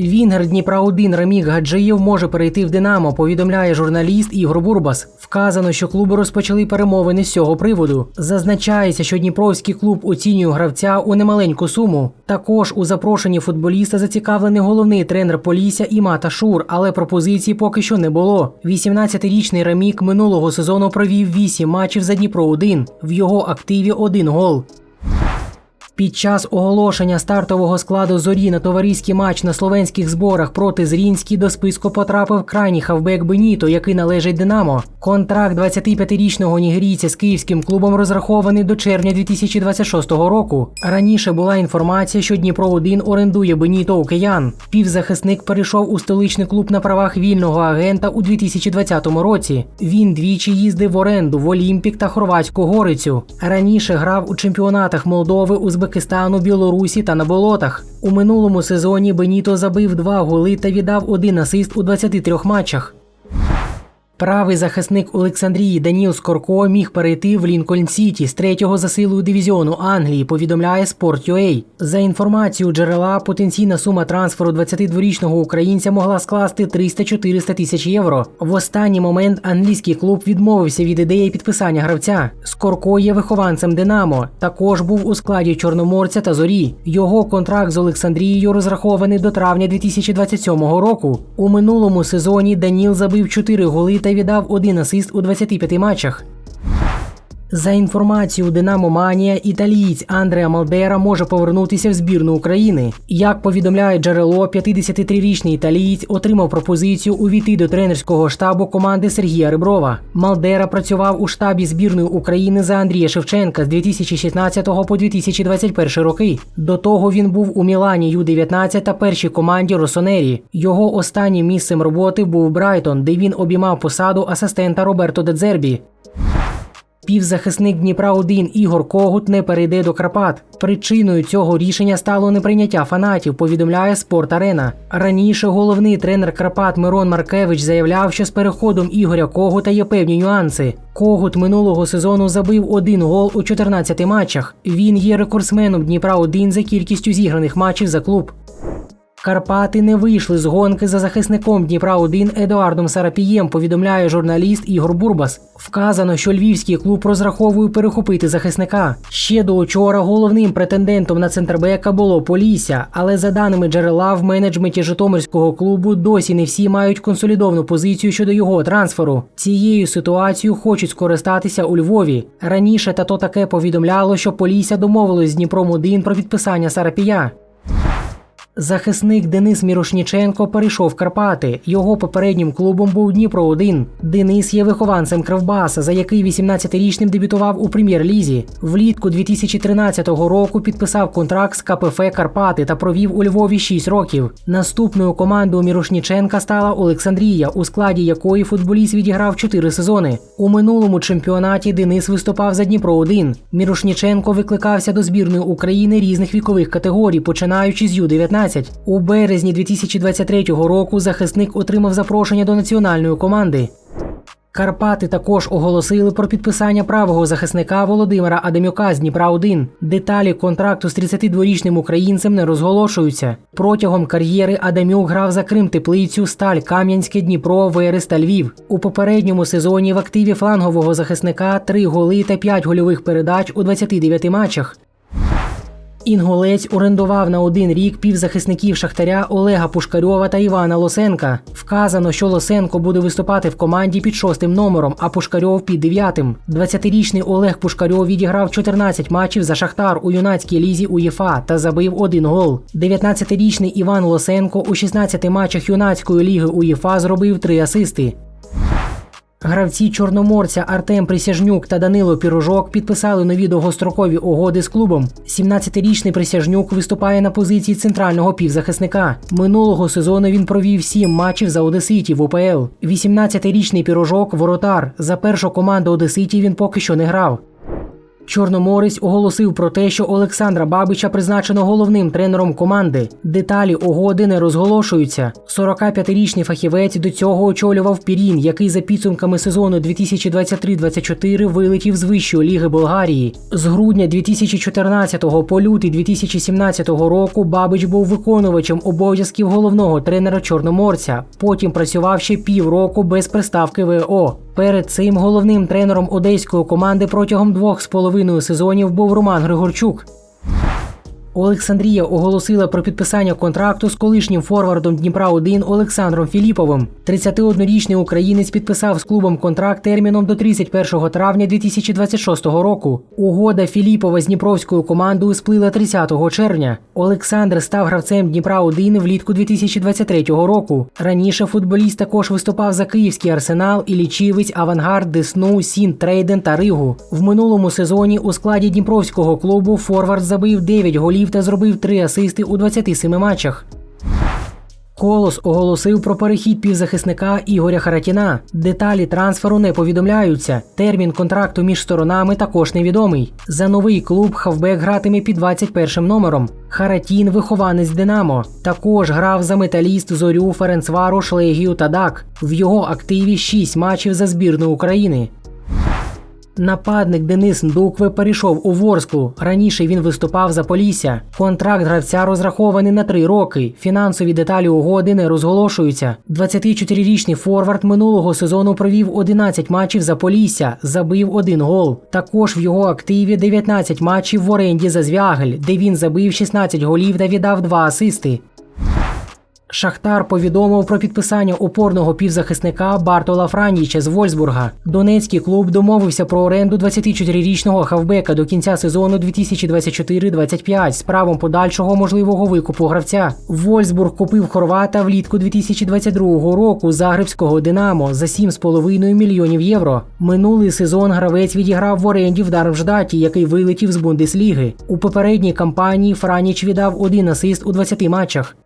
Вінгер Дніпра 1 Рамік Гаджиєв може перейти в Динамо. Повідомляє журналіст Ігор Бурбас. Вказано, що клуби розпочали перемовини з цього приводу. Зазначається, що Дніпровський клуб оцінює гравця у немаленьку суму. Також у запрошенні футболіста зацікавлений головний тренер Полісся Імата Шур, але пропозиції поки що не було. 18-річний Рамік минулого сезону провів 8 матчів за Дніпро 1 В його активі один гол. Під час оголошення стартового складу зорі на товариський матч на словенських зборах проти Зрінській до списку потрапив крайній хавбек Беніто, який належить Динамо. Контракт 25-річного нігерійця з київським клубом розрахований до червня 2026 року. Раніше була інформація, що Дніпро 1 орендує Беніто у киян. Півзахисник перейшов у столичний клуб на правах вільного агента у 2020 році. Він двічі їздив в оренду в Олімпік та Хорватську Горицю. Раніше грав у чемпіонатах Молдови, Узбекистану, Білорусі та на болотах. У минулому сезоні Беніто забив два голи та віддав один асист у 23 матчах. Правий захисник Олександрії Даніл Скорко міг перейти в Лінкольн Сіті з третього за силою дивізіону Англії, повідомляє Sport.ua. За інформацією джерела, потенційна сума трансферу 22-річного українця могла скласти 300-400 тисяч євро. В останній момент англійський клуб відмовився від ідеї підписання гравця. Скорко є вихованцем Динамо. Також був у складі Чорноморця та Зорі. Його контракт з Олександрією розрахований до травня 2027 року. У минулому сезоні Даніл забив 4 голи та віддав один асист у 25 матчах. За інформацією Динамо Манія, італієць Андреа Малдера може повернутися в збірну України. Як повідомляє джерело, 53-річний італієць отримав пропозицію увійти до тренерського штабу команди Сергія Реброва. Малдера працював у штабі збірної України за Андрія Шевченка з 2016 по 2021 роки. До того він був у Мілані Ю-19 та першій команді Росонері. Його останнім місцем роботи був Брайтон, де він обіймав посаду асистента Роберто Дедзербі. Півзахисник Дніпра 1 Ігор Когут не перейде до Карпат. Причиною цього рішення стало неприйняття фанатів, повідомляє Спорт Арена. Раніше головний тренер Карпат Мирон Маркевич заявляв, що з переходом Ігоря Когута є певні нюанси. Когут минулого сезону забив один гол у 14 матчах. Він є рекордсменом Дніпра 1 за кількістю зіграних матчів за клуб. Карпати не вийшли з гонки за захисником Дніпра 1 Едуардом Сарапієм, повідомляє журналіст Ігор Бурбас. Вказано, що львівський клуб розраховує перехопити захисника. Ще до учора головним претендентом на центрбека було Полісся, але за даними джерела в менеджменті Житомирського клубу досі не всі мають консолідовану позицію щодо його трансферу. Цією ситуацією хочуть скористатися у Львові. Раніше тато таке повідомляло, що Полісся домовилось з Дніпром 1 про підписання Сарапія. Захисник Денис Мірошніченко перейшов Карпати. Його попереднім клубом був Дніпро 1 Денис є вихованцем Кривбаса, за який 18-річним дебютував у прем'єр-лізі. Влітку 2013 року підписав контракт з КПФ Карпати та провів у Львові 6 років. Наступною командою Мірошніченка стала Олександрія, у складі якої футболіст відіграв 4 сезони. У минулому чемпіонаті Денис виступав за Дніпро 1 Мірошніченко викликався до збірної України різних вікових категорій, починаючи з Ю-19. У березні 2023 року захисник отримав запрошення до національної команди. Карпати також оголосили про підписання правого захисника Володимира Адамюка з Дніпра 1 Деталі контракту з 32-річним українцем не розголошуються. Протягом кар'єри Адамюк грав за Крим Теплицю, Сталь, Кам'янське, Дніпро, Верес та Львів. У попередньому сезоні в активі флангового захисника 3 голи та 5 гольових передач у 29 матчах. Інгулець орендував на один рік півзахисників Шахтаря Олега Пушкарьова та Івана Лосенка. Вказано, що Лосенко буде виступати в команді під шостим номером, а Пушкарьов під дев'ятим. 20-річний Олег Пушкарьов відіграв 14 матчів за Шахтар у юнацькій лізі УЄФА та забив один гол. 19-річний Іван Лосенко у 16 матчах юнацької ліги УЄФА зробив три асисти. Гравці Чорноморця Артем Присяжнюк та Данило Пірожок підписали нові довгострокові угоди з клубом. 17-річний Присяжнюк виступає на позиції центрального півзахисника. Минулого сезону він провів сім матчів за Одеситі в УПЛ. 18-річний Пірожок воротар. За першу команду Одеситі він поки що не грав. Чорноморець оголосив про те, що Олександра Бабича призначено головним тренером команди. Деталі угоди не розголошуються. 45-річний фахівець до цього очолював Пірін, який за підсумками сезону 2023-24 вилетів з вищої ліги Болгарії. З грудня 2014 по лютий 2017 року Бабич був виконувачем обов'язків головного тренера Чорноморця. Потім працював ще півроку без приставки ВО. Перед цим головним тренером одеської команди протягом двох з половиною сезонів був Роман Григорчук. Олександрія оголосила про підписання контракту з колишнім форвардом Дніпра 1 Олександром Філіповим. 31-річний українець підписав з клубом контракт терміном до 31 травня 2026 року. Угода Філіпова з Дніпровською командою сплила 30 червня. Олександр став гравцем Дніпра 1 влітку 2023 року. Раніше футболіст також виступав за київський арсенал і лічівець Авангард, Десну, Сін, Трейден та Ригу. В минулому сезоні у складі Дніпровського клубу Форвард забив 9 голів та зробив 3 асисти у 27 матчах. Колос оголосив про перехід півзахисника Ігоря Харатіна. Деталі трансферу не повідомляються. Термін контракту між сторонами також невідомий. За новий клуб хавбек гратиме під 21 номером. Харатін вихованець Динамо. Також грав за металіст Зорю, Ференцвару, Шлегію та Дак. В його активі 6 матчів за збірну України. Нападник Денис Ndukwe перейшов у Ворсклу. Раніше він виступав за Полісся. Контракт гравця розрахований на три роки. Фінансові деталі угоди не розголошуються. 24-річний форвард минулого сезону провів 11 матчів за Полісся, забив один гол. Також в його активі 19 матчів в оренді за Звягель, де він забив 16 голів та віддав 2 асисти. Шахтар повідомив про підписання опорного півзахисника Бартола Франіча з Вольсбурга. Донецький клуб домовився про оренду 24-річного хавбека до кінця сезону 2024-25 з правом подальшого можливого викупу гравця. Вольсбург купив хорвата влітку 2022 року Загребського Динамо за 7,5 мільйонів євро. Минулий сезон гравець відіграв в оренді в Дармждаті, який вилетів з Бундесліги. У попередній кампанії Франіч віддав один асист у 20 матчах.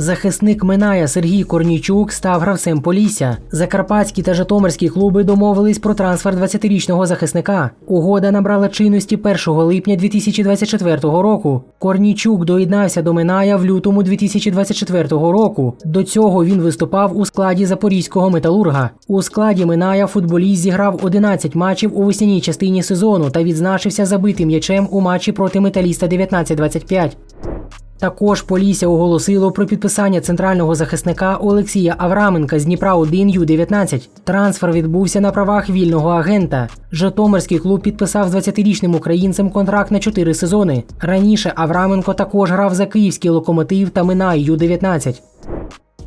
Захисник Миная Сергій Корнічук став гравцем Полісся. Закарпатські та Житомирські клуби домовились про трансфер 20-річного захисника. Угода набрала чинності 1 липня 2024 року. Корнічук доєднався до Миная в лютому 2024 року. До цього він виступав у складі запорізького металурга. У складі Миная футболіст зіграв 11 матчів у весняній частині сезону та відзначився забитим м'ячем у матчі проти металіста 19-25. Також Полісся оголосило про підписання центрального захисника Олексія Авраменка з Дніпра 1 Ю-19. Трансфер відбувся на правах вільного агента. Житомирський клуб підписав з 20-річним українцем контракт на 4 сезони. Раніше Авраменко також грав за київський локомотив та Минай Ю-19.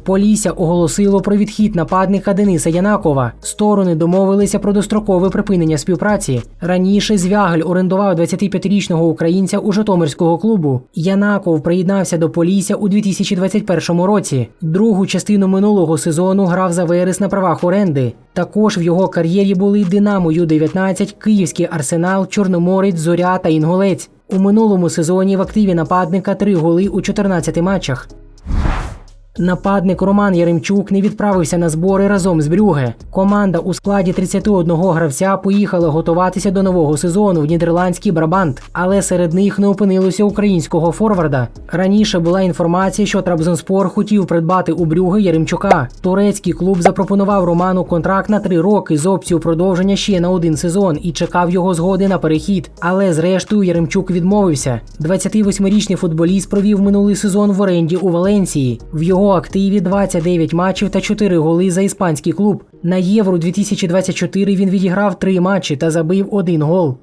Полісся оголосило про відхід нападника Дениса Янакова. Сторони домовилися про дострокове припинення співпраці. Раніше Звягель орендував 25-річного українця у Житомирського клубу. Янаков приєднався до Полісся у 2021 році. Другу частину минулого сезону грав за Верес на правах оренди. Також в його кар'єрі були Динамо Ю-19, Київський Арсенал, Чорноморець, Зоря та Інгулець. У минулому сезоні в активі нападника три голи у 14 матчах. Нападник Роман Яремчук не відправився на збори разом з Брюге. Команда у складі 31 гравця поїхала готуватися до нового сезону в нідерландський Брабант, але серед них не опинилося українського форварда. Раніше була інформація, що Трабзонспор хотів придбати у Брюге Яремчука. Турецький клуб запропонував Роману контракт на три роки з опцією продовження ще на один сезон і чекав його згоди на перехід. Але зрештою Яремчук відмовився. 28-річний футболіст провів минулий сезон в оренді у Валенції. В його активі 29 матчів та 4 голи за іспанський клуб. На Євро 2024 він відіграв 3 матчі та забив один гол.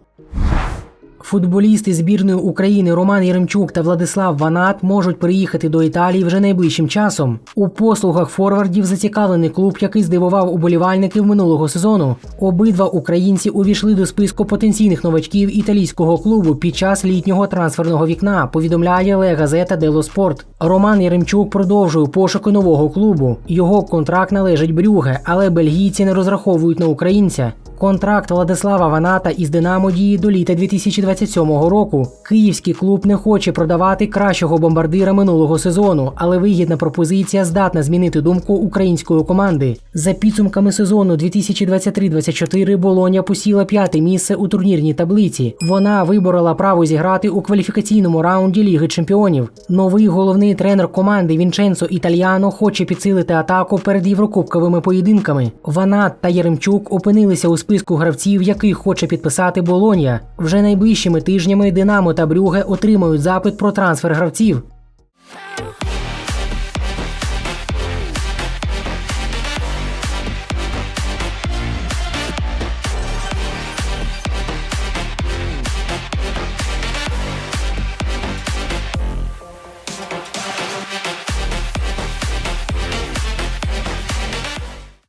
Футболісти збірної України Роман Єремчук та Владислав Ванат можуть приїхати до Італії вже найближчим часом. У послугах форвардів зацікавлений клуб, який здивував уболівальників минулого сезону. Обидва українці увійшли до списку потенційних новачків італійського клубу під час літнього трансферного вікна. Повідомляє Ле Газета Дело Спорт. Роман Єремчук продовжує пошуки нового клубу. Його контракт належить Брюге, але бельгійці не розраховують на українця. Контракт Владислава Ваната із Динамо діє до літа 2027 року. Київський клуб не хоче продавати кращого бомбардира минулого сезону, але вигідна пропозиція здатна змінити думку української команди. За підсумками сезону 2023-24 Болоня посіла п'яте місце у турнірній таблиці. Вона виборола право зіграти у кваліфікаційному раунді Ліги Чемпіонів. Новий головний тренер команди Вінченцо Італьяно хоче підсилити атаку перед єврокубковими поєдинками. Ванат та Єремчук опинилися у списку гравців, який хоче підписати Болонія. Вже найближчими тижнями Динамо та Брюге отримають запит про трансфер гравців.